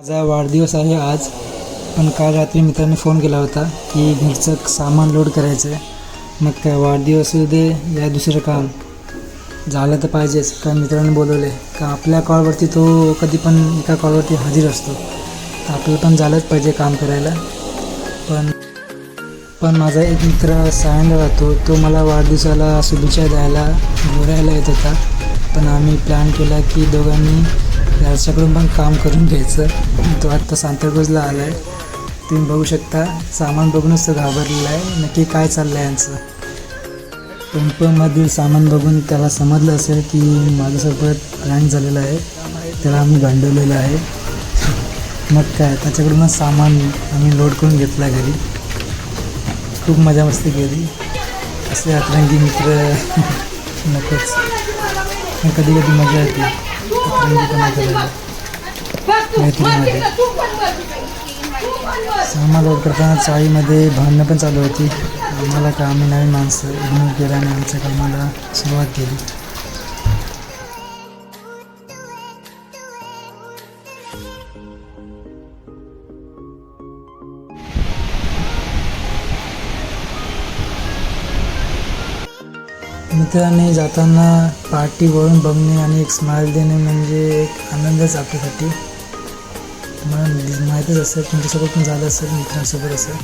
माझा वाढदिवस आहे आज पण काल रात्री मित्राने फोन केला होता की घरचं सामान लोड करायचं आहे. मग काय वाढदिवस असू दे या दुसरं काम. झालं तर पाहिजेच का मित्राने बोलवले का आपल्या कॉलवरती तो कधी पण एका कॉलवरती हजर असतो. तर आपलं पण झालंच पाहिजे काम करायला. पण पण माझा एक मित्र सायनला राहतो तो मला वाढदिवसाला शुभेच्छा द्यायला बोलायला येत होता. पण आम्ही प्लॅन केला की दोघांनी याच्याकडून पण काम करून घ्यायचं. तो आत्ता सांताक्रूजला आला आहे तुम्ही बघू शकता सामान बघूनच तो घाबरलेला आहे नक्की काय चाललं आहे यांचं पंपमधील सामान बघून त्याला समजलं असेल की माझ्यासोबत रँक झालेला आहे. त्याला आम्ही गांडवलेलं आहे. मग काय त्याच्याकडूनच सामान आम्ही लोड करून घेतला घरी. खूप मजा मस्ती केली. असे अतरंगी मित्र नकोच. कधी कधी मजा येते. लोड करताना चाळीमध्ये भांडणं पण चालू होती. आम्हाला का आम्ही नवीन माणसं इग्नोर केलं आणि आमच्या कामाला सुरुवात केली. मित्रांनी जाताना पार्टी वळून बघणे आणि एक स्माईल देणे म्हणजे एक आनंदच आपल्यासाठी. तुम्हाला माहीतच असेल तुमच्यासोबत पण झालं असेल मित्रांसोबत असेल.